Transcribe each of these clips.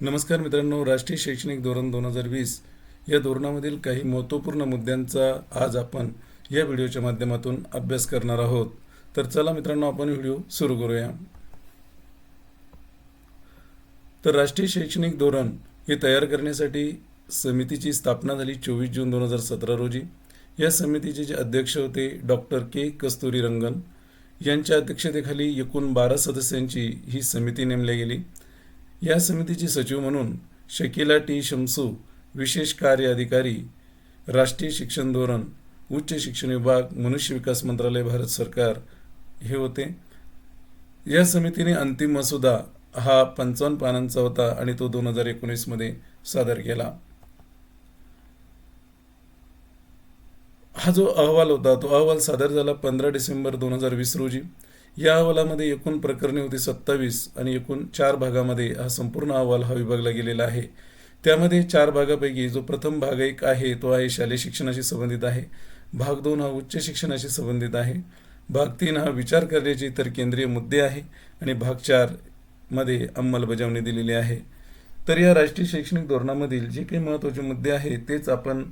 नमस्कार मित्रांनो राष्ट्रीय शैक्षणिक धोरण दोन हजार वीस या धोरणामधील काही महत्त्वपूर्ण मुद्द्यांचा आज आपण या व्हिडिओच्या माध्यमातून अभ्यास करणार आहोत. तर चला मित्रांनो आपण व्हिडिओ सुरू करूया. तर राष्ट्रीय शैक्षणिक धोरण हे तयार करण्यासाठी समितीची स्थापना झाली चोवीस जून दोन हजार सतरा रोजी. या समितीचे जे अध्यक्ष होते डॉक्टर के कस्तुरी रंगन यांच्या अध्यक्षतेखाली एकूण बारा सदस्यांची ही समिती नेमली गेली. या समितीचे सचिव म्हणून शकिला टी. शमसू विशेष कार्य अधिकारी राष्ट्रीय शिक्षण धोरण उच्च शिक्षण विभाग मनुष्य विकास मंत्रालय भारत सरकार हे होते. या समितीने अंतिम मसुदा हा पंचावन्न पानांचा होता आणि तो दोन हजार एकोणीसमध्ये सादर केला. हा जो अहवाल होता तो अहवाल सादर झाला पंधरा डिसेंबर दोन हजार वीस रोजी. या अहवालामध्ये एकूण प्रकरणे होती सत्तावीस आणि एकूण चार भागामध्ये हा संपूर्ण अहवाल हा विभागला गेलेला आहे. त्यामध्ये चार भागापैकी जो प्रथम भाग एक आहे तो आहे शालेय शिक्षणाशी संबंधित आहे. भाग दोन हा उच्च शिक्षणाशी संबंधित आहे. भाग तीन हा विचार करण्याचे इतर केंद्रीय मुद्दे आहे आणि भाग चारमध्ये अंमलबजावणी दिलेली आहे. तर या राष्ट्रीय शैक्षणिक धोरणामधील जे काही महत्त्वाचे मुद्दे आहेत तेच आपण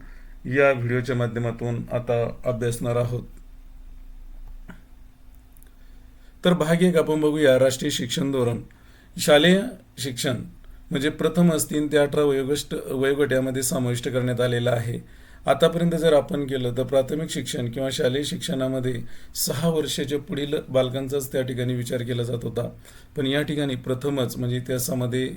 या व्हिडिओच्या माध्यमातून आता अभ्यासणार आहोत. तर भाग एक आपण बघूया राष्ट्रीय शिक्षण धोरण. शालेय शिक्षण म्हणजे प्रथमच तीन ते अठरा वयोगष्ट वयोगटामध्ये समाविष्ट करण्यात आलेला आहे. आतापर्यंत जर आपण केलं तर प्राथमिक शिक्षण किंवा शालेय शिक्षणामध्ये सहा वर्षाच्या पुढील बालकांचाच त्या ठिकाणी विचार केला जात होता. पण या ठिकाणी प्रथमच म्हणजे इतिहासामध्ये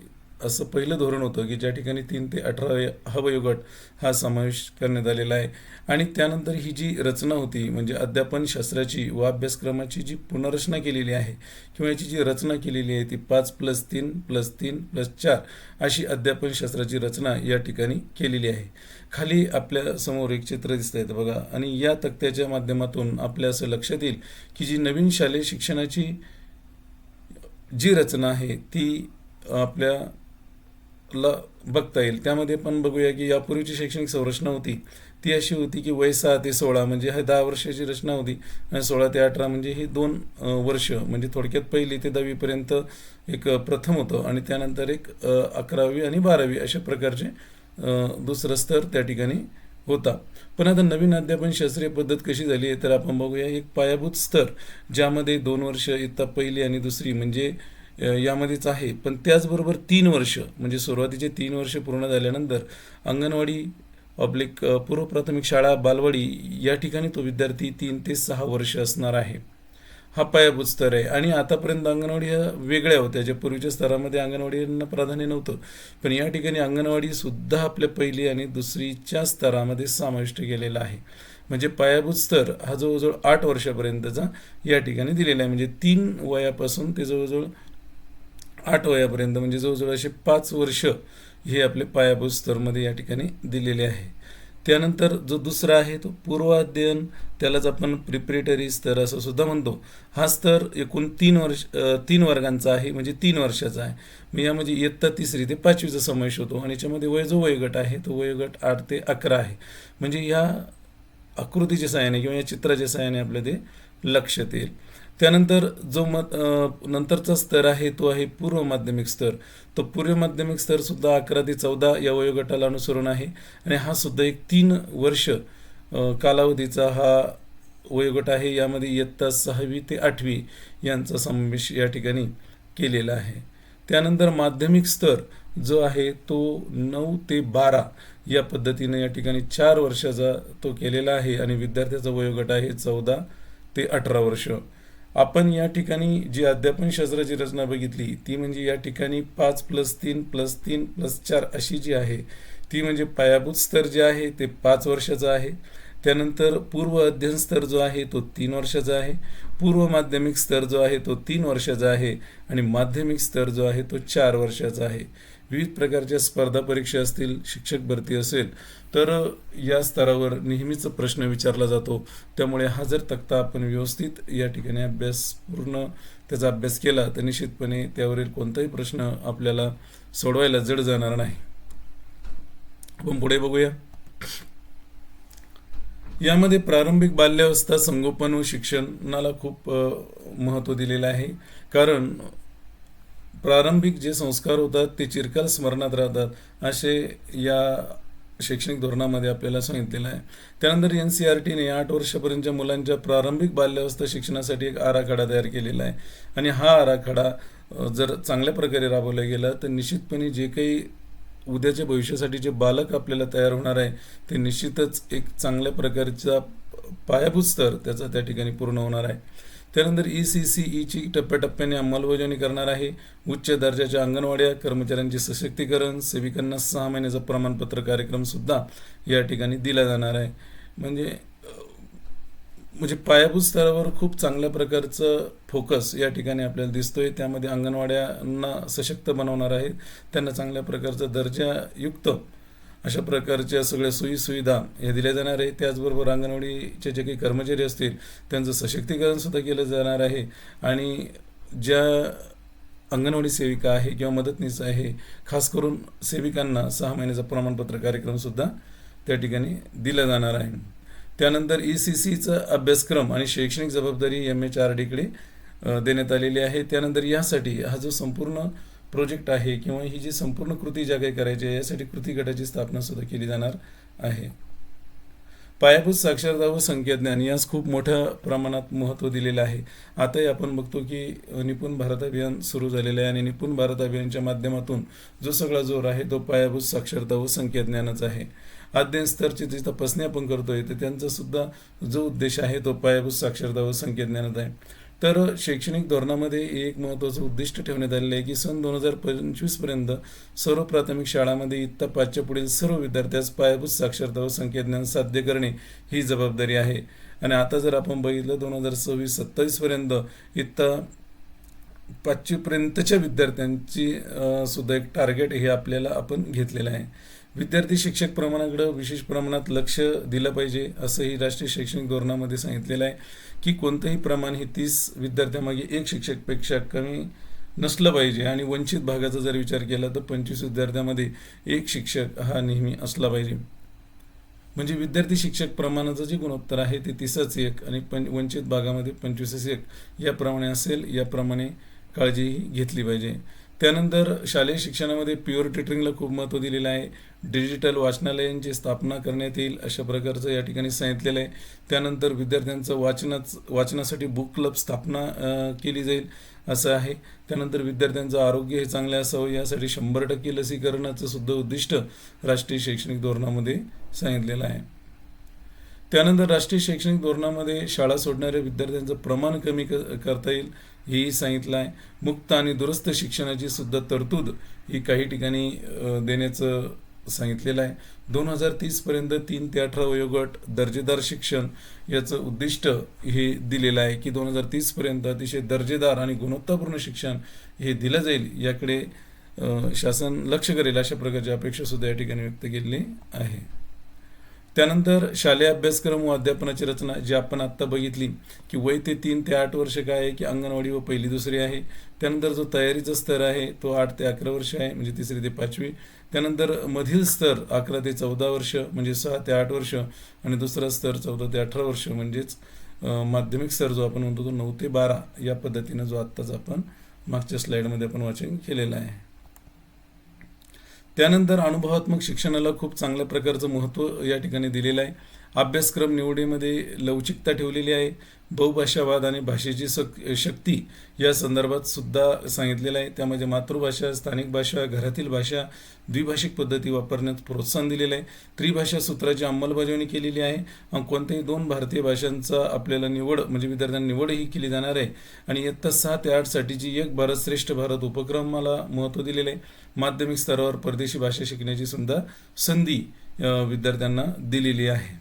असं पहिलं धोरण होतं की ज्या ठिकाणी तीन ते अठरा हा वयोगट हा समावेश करण्यात आलेला आहे. आणि त्यानंतर ही जी रचना होती म्हणजे अध्यापन शास्त्राची व अभ्यासक्रमाची जी पुनर्रचना केलेली आहे किंवा याची जी रचना केलेली आहे ती पाच प्लस तीन प्लस तीन प्लस चार अशी अध्यापन शास्त्राची रचना या ठिकाणी केलेली आहे. खाली आपल्यासमोर एक चित्र दिसत आहेत बघा. आणि या तक्त्याच्या माध्यमातून आपल्या असं लक्षात येईल की जी नवीन शालेय शिक्षणाची जी रचना आहे ती आपल्या ला बघता येईल. त्यामध्ये पण बघूया की यापूर्वीची शैक्षणिक संरचना होती. ती अशी होती की वय सहा ते सोळा म्हणजे हा दहा वर्षाची रचना होती. आणि सोळा ते अठरा म्हणजे ही दोन वर्ष म्हणजे थोडक्यात पहिली ते दहावीपर्यंत एक प्रथम होतं. आणि त्यानंतर एक अकरावी आणि बारावी अशा प्रकारचे दुसरं स्तर त्या ठिकाणी होता. पण आता नवीन अध्यापन शास्त्रीय पद्धत कशी झाली आहे तर आपण बघूया एक पायाभूत स्तर ज्यामध्ये दोन वर्ष इयत्ता पहिली आणि दुसरी म्हणजे यामध्येच आहे. पण त्याचबरोबर तीन वर्ष म्हणजे सुरुवातीचे तीन वर्ष पूर्ण झाल्यानंतर अंगणवाडी पब्लिक पूर्व प्राथमिक शाळा बालवाडी या ठिकाणी तो विद्यार्थी तीन ते सहा वर्ष असणार आहे. हा पायाभूत स्तर आहे. आणि आतापर्यंत अंगणवाडी ह्या वेगळ्या होत्या ज्या पूर्वीच्या स्तरामध्ये अंगणवाडींना प्राधान्य नव्हतं. पण या ठिकाणी अंगणवाडी सुद्धा आपल्या पहिली आणि दुसरीच्या स्तरामध्ये समाविष्ट केलेला आहे. म्हणजे पायाभूत स्तर हा जवळजवळ आठ वर्षापर्यंतचा या ठिकाणी दिलेला आहे. म्हणजे तीन वयापासून ते जवळजवळ आठ वयापर्यंत म्हणजे जवळजवळ असे पाच वर्ष हे आपले पायाभूत स्तरमध्ये या ठिकाणी दिलेले आहे. त्यानंतर जो दुसरा आहे तो पूर्वाध्ययन त्यालाच आपण प्रिपरेटरी स्तर असं सुद्धा म्हणतो. हा स्तर एकूण तीन वर्ष तीन वर्गांचा आहे म्हणजे तीन वर्षाचा आहे. मग यामध्ये इयत्ता तिसरी ते पाचवीचा समावेश होतो आणि याच्यामध्ये वय जो वयोगट आहे तो वयोगट आठ ते अकरा आहे. म्हणजे या आकृतीच्या सहाय्याने किंवा या चित्राच्या सहाय्याने आपल्या ते लक्षात येईल. त्यानंतर जो मत नंतरचा स्तर आहे तो आहे पूर्व माध्यमिक स्तर. तो पूर्व माध्यमिक स्तरसुद्धा अकरा ते चौदा या वयोगटाला अनुसरून आहे. आणि हा सुद्धा एक तीन वर्ष कालावधीचा हा वयोगट आहे. यामध्ये इयत्ता सहावी ते आठवी यांचा समावेश या ठिकाणी केलेला आहे. त्यानंतर माध्यमिक स्तर जो आहे तो नऊ ते बारा या पद्धतीने या ठिकाणी चार वर्षाचा तो केलेला आहे. आणि विद्यार्थ्याचा वयोगट आहे चौदा ते अठरा वर्ष. आपण या ठिकाणी जी अध्यापन शास्त्राची रचना बघितली ती म्हणजे या ठिकाणी पाच प्लस तीन प्लस तीन प्लस चार अशी जी आहे ती म्हणजे पायाभूत स्तर जे आहे ते पाच वर्षाचा आहे. त्यानंतर पूर्व अध्ययन स्तर जो आहे तो तीन वर्षाचा आहे. पूर्व माध्यमिक स्तर जो आहे तो तीन वर्षाचा आहे. आणि माध्यमिक स्तर जो आहे तो चार वर्षाचा आहे. विविध प्रकारच्या स्पर्धा परीक्षा असतील शिक्षक भरती असेल तर या स्तरावर नेहमीच प्रश्न विचारला जातो. त्यामुळे हा जर तक्ता आपण व्यवस्थित या ठिकाणी अभ्यास पूर्ण त्याचा अभ्यास केला तर निश्चितपणे त्यावरील कोणताही प्रश्न आपल्याला सोडवायला जड जाणार नाही. आपण पुढे बघूया. यामध्ये प्रारंभिक बाल्यावस्था संगोपन व शिक्षणाला खूप महत्त्व दिलेलं आहे. कारण प्रारंभिक जे संस्कार होतात ते चिरकाल स्मरणात राहतात. असे या शैक्षणिक धोरणामध्ये आपल्याला सांगितलेलं आहे. त्यानंतर एन सी आर टीने आठ वर्षापर्यंतच्या मुलांच्या प्रारंभिक बाल्यावस्था शिक्षणासाठी एक आराखडा तयार केलेला आहे. आणि हा आराखडा जर चांगल्या प्रकारे राबवला गेला तर निश्चितपणे जे काही उद्याच्या भविष्यासाठी जे बालक आपल्याला तयार होणार आहे ते निश्चितच एक चांगल्या प्रकारचा पायाभूत स्तर त्याचा त्या ठिकाणी पूर्ण होणार आहे. त्यानंतर ई सी सी ईची टप्प्याटप्प्याने अंमलबजावणी करणार आहे. उच्च दर्जाच्या अंगणवाड्या कर्मचाऱ्यांचे सशक्तीकरण सेविकांना सहा महिन्याचा प्रमाणपत्र कार्यक्रमसुद्धा या ठिकाणी दिला जाणार आहे. म्हणजे म्हणजे पायाभूत स्तरावर खूप चांगल्या प्रकारचं फोकस या ठिकाणी आपल्याला दिसतोय. त्यामध्ये अंगणवाड्यांना सशक्त बनवणार आहेत. त्यांना चांगल्या प्रकारचं दर्जायुक्त अशा प्रकारच्या सगळ्या सोयीसुविधा हे दिल्या जाणार आहे त्याचबरोबर अंगणवाडीचे जे काही कर्मचारी असतील त्यांचं सशक्तीकरणसुद्धा केलं जाणार आहे. आणि ज्या अंगणवाडी सेविका आहे किंवा मदतनीस आहे खास करून सेविकांना सहा महिन्याचा प्रमाणपत्र कार्यक्रमसुद्धा त्या ठिकाणी दिला जाणार आहे. त्यानंतर ई सी सीचा अभ्यासक्रम आणि शैक्षणिक जबाबदारी एम एच आर डीकडे देण्यात आलेली आहे. त्यानंतर यासाठी हा जो संपूर्ण प्रोजेक्ट आहे किंवा ही जी संपूर्ण कृती ज्या काही करायची आहे यासाठी कृती गटाची स्थापना सुद्धा केली जाणार आहे. पायाभूत साक्षरता व संख्याज्ञान यास खूप मोठ्या प्रमाणात महत्त्व दिलेलं आहे. आताही आपण बघतो की निपुण भारत अभियान सुरू झालेलं आहे आणि निपुण भारत अभियानच्या माध्यमातून जो सगळा जोर आहे तो पायाभूत साक्षरता व संख्याज्ञानच आहे. अध्ययन स्तरची जी तपासणी आपण करतोय तर त्यांचा सुद्धा जो उद्देश आहे तो पायाभूत साक्षरता व संख्याज्ञानात आहे. तर शैक्षणिक धोरणामध्ये एक महत्त्वाचं उद्दिष्ट ठेवण्यात आलेलं आहे की सन दोन हजार पंचवीसपर्यंत सर्व प्राथमिक शाळांमध्ये इयत्ता पाचच्या पुढील सर्व विद्यार्थ्यास पायाभूत साक्षरता व संख्याज्ञान साध्य करणे ही जबाबदारी आहे. आणि आता जर आपण बघितलं दोन हजार सव्वीस सत्तावीसपर्यंत इयत्ता पाचवीपर्यंतच्या विद्यार्थ्यांची सुद्धा एक टार्गेट हे आपल्याला आपण घेतलेलं आहे. विद्यार्थी शिक्षक प्रमाणाकडं विशेष प्रमाणात लक्ष दिलं पाहिजे असंही राष्ट्रीय शैक्षणिक धोरणामध्ये सांगितलेलं आहे की कोणतंही प्रमाण हे तीस विद्यार्थ्यामागे एक शिक्षकपेक्षा कमी नसलं पाहिजे आणि वंचित भागाचा जर विचार केला तर पंचवीस विद्यार्थ्यामध्ये एक शिक्षक हा नेहमी असला पाहिजे. म्हणजे विद्यार्थी शिक्षक प्रमाणाचं जे गुणोत्तर आहे ते तीसच एक आणि पं वंचित भागामध्ये पंचवीसच एक याप्रमाणे असेल याप्रमाणे काळजी घेतली पाहिजे. त्यानंतर शालेय शिक्षणामध्ये प्युअर टिटरिंगला खूप महत्त्व दिलेलं आहे. डिजिटल वाचनालयांची स्थापना करण्यात येईल अशा प्रकारचं या ठिकाणी सांगितलेलं आहे. त्यानंतर विद्यार्थ्यांचं वाचनाच वाचनासाठी बुक क्लब स्थापना केली जाईल असं आहे. त्यानंतर विद्यार्थ्यांचं आरोग्य हे चांगलं असावं यासाठी शंभर टक्के लसीकरणाचं सुद्धा उद्दिष्ट राष्ट्रीय शैक्षणिक धोरणामध्ये सांगितलेलं आहे. त्यानंतर राष्ट्रीय शैक्षणिक धोरणामध्ये शाळा सोडणाऱ्या विद्यार्थ्यांचं प्रमाण कमी क करता येईल हेही सांगितलं आहे मुक्त आणि दुरुस्त शिक्षणाची सुद्धा तरतूद ही काही ठिकाणी देण्याचं सांगितलेलं आहे. दोन हजार तीसपर्यंत तीन ते अठरा वयोगट दर्जेदार शिक्षण याचं उद्दिष्ट हे दिलेलं आहे की दोन हजार तीसपर्यंत अतिशय दर्जेदार आणि गुणवत्तापूर्ण शिक्षण हे दिलं जाईल याकडे शासन लक्ष करेल अशा प्रकारची अपेक्षासुद्धा या ठिकाणी व्यक्त केलेली आहे. त्यानंतर शालेय अभ्यासक्रम व अध्यापनाची रचना जी आपण आत्ता बघितली की वय ते तीन ते आठ वर्ष काय आहे की अंगणवाडी व पहिली दुसरी आहे. त्यानंतर जो तयारीचा स्तर आहे तो आठ ते अकरा वर्ष आहे म्हणजे तिसरी ते पाचवी. त्यानंतर मधील स्तर अकरा ते चौदा वर्ष म्हणजे सहा ते आठ वर्ष. आणि दुसरा स्तर चौदा ते अठरा वर्ष म्हणजेच माध्यमिक स्तर जो आपण म्हणतो तो नऊ ते बारा या पद्धतीनं जो आत्ताच आपण मागच्या स्लाईडमध्ये आपण वाचन केलेलं आहे. त्यानंतर अनुभवात्मक शिक्षणाला खूप चांगल्या प्रकारचं महत्त्व या ठिकाणी दिलेलं आहे. अभ्यासक्रम निवडीमध्ये लवचिकता ठेवलेली आहे. बहुभाषावाद आणि भाषेची सक शक्ती या संदर्भात सुद्धा सांगितलेलं आहे. त्यामध्ये मातृभाषा स्थानिक भाषा घरातील भाषा द्विभाषिक पद्धती वापरण्यात प्रोत्साहन दिलेलं आहे. त्रिभाषा सूत्राची अंमलबजावणी केलेली आहे. आणि कोणत्याही दोन भारतीय भाषांचा आपल्याला निवड म्हणजे विद्यार्थ्यांना निवडही केली जाणार आहे. आणि इयत्ता सहा ते आठसाठीची एक भारत श्रेष्ठ भारत उपक्रमाला महत्त्व दिलेलं आहे. माध्यमिक स्तरावर परदेशी भाषा शिकण्याची सुद्धा संधी विद्यार्थ्यांना दिलेली आहे.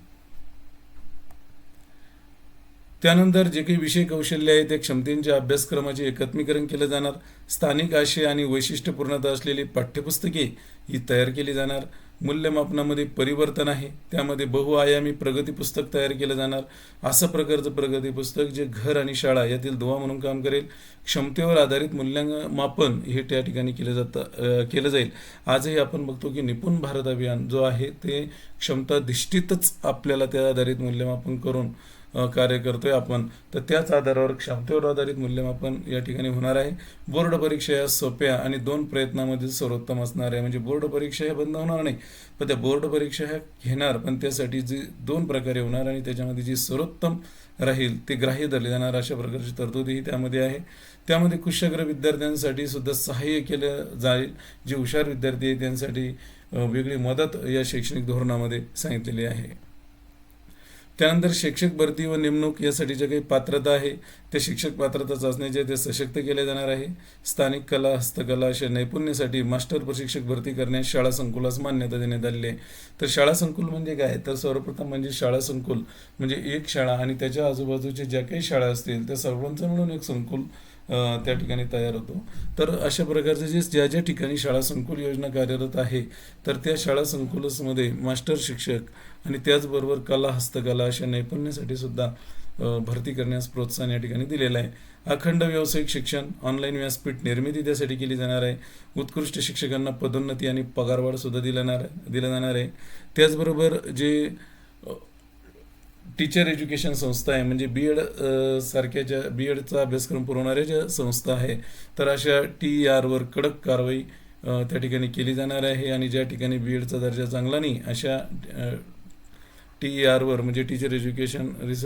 त्यानंतर जे काही विषय कौशल्य आहे त्या क्षमतेंच्या अभ्यासक्रमाचे एकत्मीकरण केलं जाणार. स्थानिक आशय आणि वैशिष्ट्यपूर्णता असलेली पाठ्यपुस्तके ही तयार केली जाणार. मूल्यमापनामध्ये परिवर्तन आहे त्यामध्ये बहुआयामी प्रगती पुस्तक तयार केलं जाणार. असं प्रकारचं प्रगती पुस्तक जे घर आणि शाळा यातील दुवा म्हणून काम करेल. क्षमतेवर आधारित मूल्यमापन हे त्या ठिकाणी केलं जातं केलं जाईल. आजही आपण बघतो की निपुण भारत अभियान जो आहे ते क्षमताधिष्ठितच आपल्याला त्या आधारित मूल्यमापन करून कार्य करतोय आपण. तर त्याच आधारावर क्षमतेवर आधारित मूल्यमापन या ठिकाणी होणार आहे. बोर्ड परीक्षा या सोप्या आणि दोन प्रयत्नामध्ये सर्वोत्तम असणार आहे. म्हणजे बोर्ड परीक्षा ह्या बंद होणार नाही. पण त्या बोर्ड परीक्षा ह्या घेणार पण त्यासाठी जी दोन प्रकारे होणार आणि त्याच्यामध्ये जी सर्वोत्तम राहील ते ग्राह्य धरले जाणार अशा प्रकारची तरतुदीही त्यामध्ये आहे. त्यामध्ये कुशाग्र विद्यार्थ्यांसाठी सुद्धा सहाय्य केलं जाईल. जे हुशार विद्यार्थी आहेत त्यांसाठी वेगळी मदत या शैक्षणिक धोरणामध्ये सांगितलेली आहे. त्यानंतर शिक्षक भरती व नेमणूक यासाठी जे काही पात्रता आहे त्या शिक्षक पात्रता चाचण्या जे ते सशक्त केल्या जाणार आहे. स्थानिक कला हस्तकला अशा नैपुण्यासाठी मास्टर प्रशिक्षक भरती करण्यास शाळा संकुलास मान्यता देण्यात आलेली आहे. तर शाळा संकुल म्हणजे काय? तर सर्वप्रथम म्हणजे शाळा संकुल म्हणजे एक शाळा आणि त्याच्या आजूबाजूच्या ज्या काही शाळा असतील त्या सर्वांचं मिळून एक संकुल त्या ठिकाणी तयार होतो. तर अशा प्रकारचे जे ज्या ज्या ठिकाणी शाळा संकुल योजना कार्यरत आहे तर त्या शाळा संकुलसमध्ये मास्टर शिक्षक आणि त्याचबरोबर कला हस्तकला अशा नैपुण्यासाठी सुद्धा भरती करण्यास प्रोत्साहन या ठिकाणी दिलेलं आहे. अखंड व्यावसायिक शिक्षण ऑनलाईन व्यासपीठ निर्मिती त्यासाठी केली जाणार आहे. उत्कृष्ट शिक्षकांना पदोन्नती आणि पगारवाढ सुद्धा दिला जाणार दिलं जाणार आहे. त्याचबरोबर जे टीचर एज्युकेशन संस्था आहे. म्हणजे बी एड सारख्या ज्या बी एडचा अभ्यासक्रम पुरवणाऱ्या ज्या संस्था आहे तर अशा टी ई आरवर कडक कारवाई त्या ठिकाणी केली जाणार आहे आणि ज्या ठिकाणी बी एडचा दर्जा चांगला नाही अशा टी ई आरवर म्हणजे टीचर एज्युकेशन रिस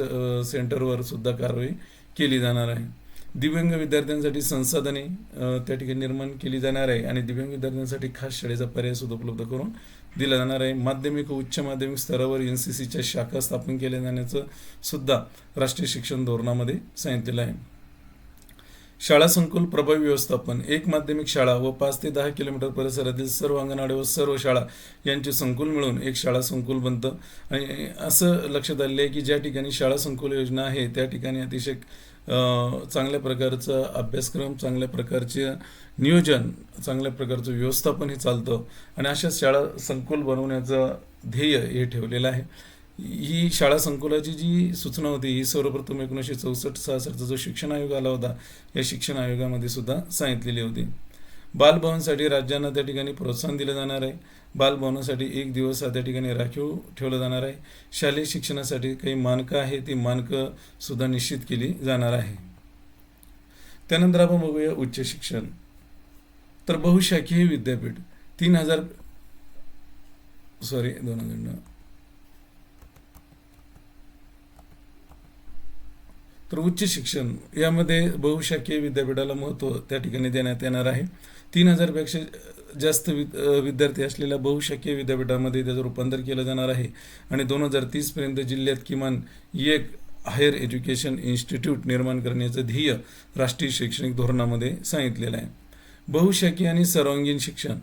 सेंटरवर सुद्धा कारवाई केली जाणार आहे. दिव्यांग विद्यार्थ्यांसाठी संसाधने त्या ठिकाणी निर्माण केली जाणार आहे आणि दिव्यांग विद्यार्थ्यांसाठी खास शाळेचा पर्याय सुद्धा उपलब्ध करून दिला जाणार आहे. माध्यमिक व उच्च माध्यमिक स्तरावर एन सी सीच्या शाखा स्थापन केल्या जाण्याचं सुद्धा राष्ट्रीय शिक्षण धोरणामध्ये सांगितलेलं आहे. शाळा संकुल प्रभावी व्यवस्थापन. एक माध्यमिक शाळा व पाच ते दहा किलोमीटर परिसरातील सर्व अंगणवाडी व सर्व शाळा यांचे संकुल मिळून एक शाळा संकुल बनतं. आणि असं लक्षात आलेलं आहे की ज्या ठिकाणी शाळा संकुल योजना आहे त्या ठिकाणी अतिशय चांगल्या प्रकारचं अभ्यासक्रम चांगल्या प्रकारचे नियोजन चांगल्या प्रकारचं व्यवस्थापन हे चालतं. आणि अशा शाळा संकुल बनवण्याचं ध्येय हे ठेवलेलं आहे. ही शाळा संकुलाची जी सूचना होती ही सर्वप्रथम एकोणीसशे चौसष्ट सहासष्टचा जो शिक्षण आयोग आला होता या शिक्षण आयोगामध्ये सुद्धा सांगितलेली होती. बालभवनसाठी राज्यांना त्या ठिकाणी प्रोत्साहन दिलं जाणार आहे. बालभवनासाठी एक दिवस हा त्या ठिकाणी राखीव ठेवला जाणार आहे. शालेय शिक्षणासाठी काही मानकं आहे ती मानकं सुद्धा निश्चित केली जाणार आहे. त्यानंतर आपण बघूया उच्च शिक्षण. तर बहुशाखीय विद्यापीठ तीन हजार सॉरी दोन हजार तर उच्च शिक्षण यामध्ये बहुशाखीय विद्यापीठाला महत्त्व त्या ठिकाणी देण्यात येणार आहे. तीन हजारपेक्षा जास्त विद विद्यार्थी असलेल्या बहुशाखीय विद्यापीठामध्ये त्याचं रूपांतर केलं जाणार आहे. आणि दोन हजार तीसपर्यंत जिल्ह्यात किमान एक हायर एज्युकेशन इन्स्टिट्यूट निर्माण करण्याचं ध्येय राष्ट्रीय शैक्षणिक धोरणामध्ये सांगितलेलं आहे. बहुशाखीय आणि सर्वांगीण शिक्षण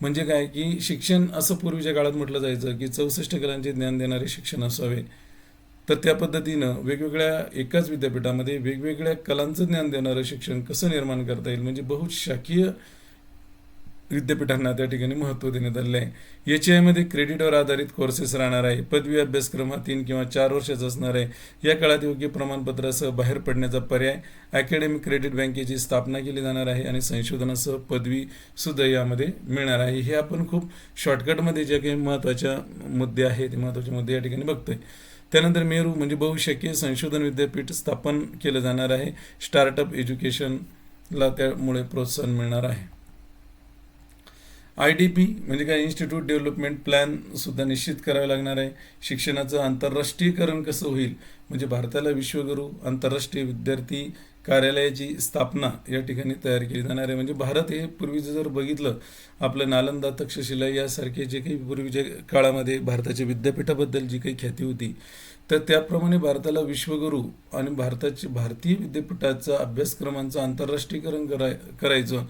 म्हणजे काय? की शिक्षण असं पूर्वीच्या काळात म्हटलं जायचं की चौसष्ट कलांचे ज्ञान देणारे शिक्षण असावे. तर त्या पद्धतीनं वेगवेगळ्या एकाच विद्यापीठामध्ये वेगवेगळ्या कलांचं ज्ञान देणारं शिक्षण कसं निर्माण करता येईल? म्हणजे बहुशाखीय विद्यापीठांना त्या ठिकाणी महत्त्व देण्यात आलेलं आहे. एच आयमध्ये क्रेडिटवर आधारित कोर्सेस राहणार आहे. पदवी अभ्यासक्रम हा तीन किंवा चार वर्षाचा असणार आहे. या काळात योग्य प्रमाणपत्रासह बाहेर पडण्याचा पर्याय अकॅडमिक क्रेडिट बँकेची स्थापना केली जाणार आहे आणि संशोधनासह पदवी सुद्धा यामध्ये मिळणार आहे. हे आपण खूप शॉर्टकटमध्ये जे काही महत्त्वाच्या मुद्दे आहेत ते महत्त्वाचे मुद्दे या ठिकाणी बघतोय. त्यानंतर मेरू म्हणजे बहुशकीय संशोधन विद्यापीठ स्थापन केलं जाणार आहे. स्टार्टअप एज्युकेशनला त्यामुळे प्रोत्साहन मिळणार आहे. आय डी पी म्हणजे काय? इन्स्टिट्यूट डेव्हलपमेंट प्लॅन सुद्धा निश्चित करावे लागणार आहे. शिक्षणाचं आंतरराष्ट्रीयकरण कसं होईल? म्हणजे भारताला विश्वगुरू आंतरराष्ट्रीय विद्यार्थी कार्यालयाची स्थापना या ठिकाणी तयार केली जाणार आहे. म्हणजे भारत हे पूर्वीचं जर बघितलं आपलं नालंदा तक्षशिला यासारखे जे काही पूर्वीच्या काळामध्ये भारताच्या विद्यापीठाबद्दल जी काही ख्याती होती तर त्याप्रमाणे भारताला विश्वगुरू आणि भारताची भारतीय विद्यापीठाचा अभ्यासक्रमांचं आंतरराष्ट्रीयकरण कराय करायचं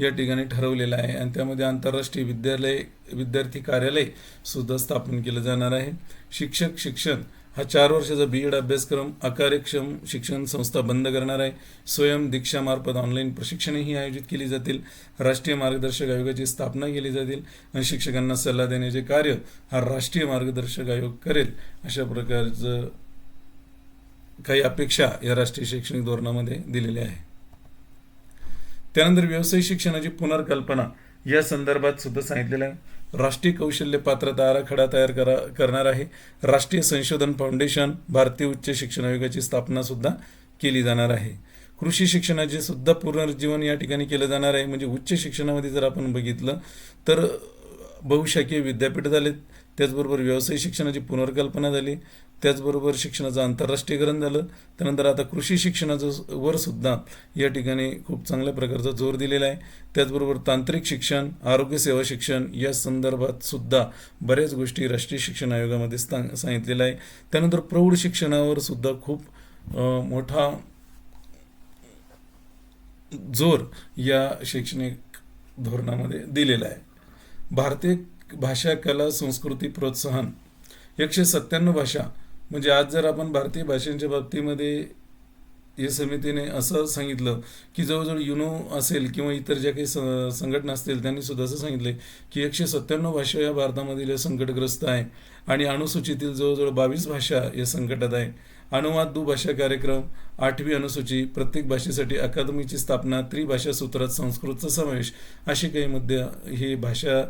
या ठिकाणी ठरवलेलं आहे. आणि त्यामध्ये आंतरराष्ट्रीय विद्यालय विद्यार्थी कार्यालय सुद्धा स्थापन केलं जाणार आहे. शिक्षक शिक्षण हा चार वर्षाचा बी एड अभ्यासक्रम अकार्यक्षम शिक्षण संस्था बंद करणार आहे. स्वयं दीक्षामार्फत ऑनलाईन प्रशिक्षणही आयोजित केली जातील. राष्ट्रीय मार्गदर्शक आयोगाची स्थापना केली जातील आणि शिक्षकांना सल्ला देण्याचे कार्य हा राष्ट्रीय मार्गदर्शक आयोग करेल अशा प्रकारचं काही अपेक्षा या राष्ट्रीय शैक्षणिक धोरणामध्ये दिलेल्या आहे. त्यानंतर व्यावसायिक शिक्षणाची पुनर्कल्पना या संदर्भात सुद्धा सांगितलेलं आहे. राष्ट्रीय कौशल्य पात्रता आराखडा तयार करा करणार आहे. राष्ट्रीय संशोधन फाउंडेशन भारतीय उच्च शिक्षण आयोगाची स्थापना सुद्धा केली जाणार आहे. कृषी शिक्षणाचे सुद्धा पुनर्जीवन या ठिकाणी केलं जाणार आहे. म्हणजे उच्च शिक्षणामध्ये जर आपण बघितलं तर बहुशाखीय विद्यापीठ झालेत. त्याचबरोबर व्यवसाय शिक्षणाची पुनर्कल्पना झाली. त्याचबरोबर शिक्षणाचं आंतरराष्ट्रीयकरण झालं. त्यानंतर आता कृषी शिक्षणाचं वर सुद्धा या ठिकाणी खूप चांगल्या प्रकारचा जोर दिलेला आहे. त्याचबरोबर तांत्रिक शिक्षण आरोग्य सेवा शिक्षण या संदर्भात सुद्धा बऱ्याच गोष्टी राष्ट्रीय शिक्षण आयोगामध्ये स्थान सांगितलेलं आहे त्यानंतर प्रौढ शिक्षणावर सुद्धा खूप मोठा जोर या शैक्षणिक धोरणामध्ये दिलेला आहे. भारतीय भाषा कला संस्कृती प्रोत्साहन एकशे सत्त्याण्णव भाषा म्हणजे आज जर आपण भारतीय भाषांच्या बाबतीमध्ये या समितीने असं सांगितलं की जवळजवळ युनो असेल किंवा इतर ज्या काही स- संघटना असतील त्यांनी सुद्धा असं सांगितले की एकशे सत्त्याण्णव भाषा या भारतामधील संकटग्रस्त आहे आणि अनुसूचीतील जवळजवळ बावीस भाषा या संकटात आहे. अनुवाद दुभाषा कार्यक्रम आठवी अनुसूची प्रत्येक भाषेसाठी अकादमीची स्थापना त्रिभाषा सूत्रात संस्कृतचा समावेश असे काही मुद्दे हे भाषा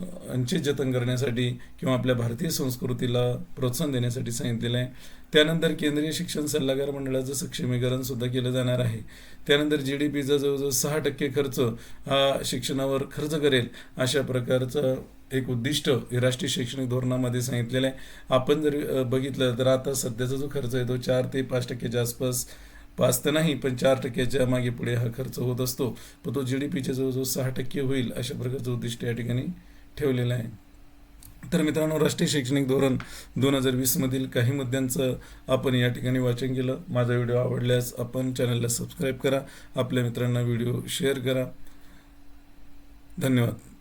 यांचे जतन करण्यासाठी किंवा आपल्या भारतीय संस्कृतीला प्रोत्साहन देण्यासाठी सांगितलेलं आहे. त्यानंतर केंद्रीय शिक्षण सल्लागार मंडळाचं सक्षमीकरण सुद्धा केलं जाणार आहे. त्यानंतर जी डी पीचा जवळजवळ सहा टक्के खर्च हा शिक्षणावर खर्च करेल अशा प्रकारचं एक उद्दिष्ट हे राष्ट्रीय शैक्षणिक धोरणामध्ये सांगितलेलं आहे. आपण जर बघितलं तर आता सध्याचा जो खर्च आहे तो चार ते पाच टक्क्याच्या आसपास पाच तर नाही पण चार टक्क्याच्या मागे पुढे हा खर्च होत असतो. पण तो जी डी पीच्या जवळजवळ सहा टक्के होईल अशा प्रकारचं उद्दिष्ट या ठिकाणी ठेवलेलं आहे. तर मित्रांनो राष्ट्रीय शैक्षणिक धोरण दोन हजार वीसमधील काही मुद्द्यांचं आपण या ठिकाणी वाचन केलं. माझा व्हिडिओ आवडल्यास आपण चॅनलला सबस्क्राईब करा. आपल्या मित्रांना व्हिडिओ शेअर करा. धन्यवाद.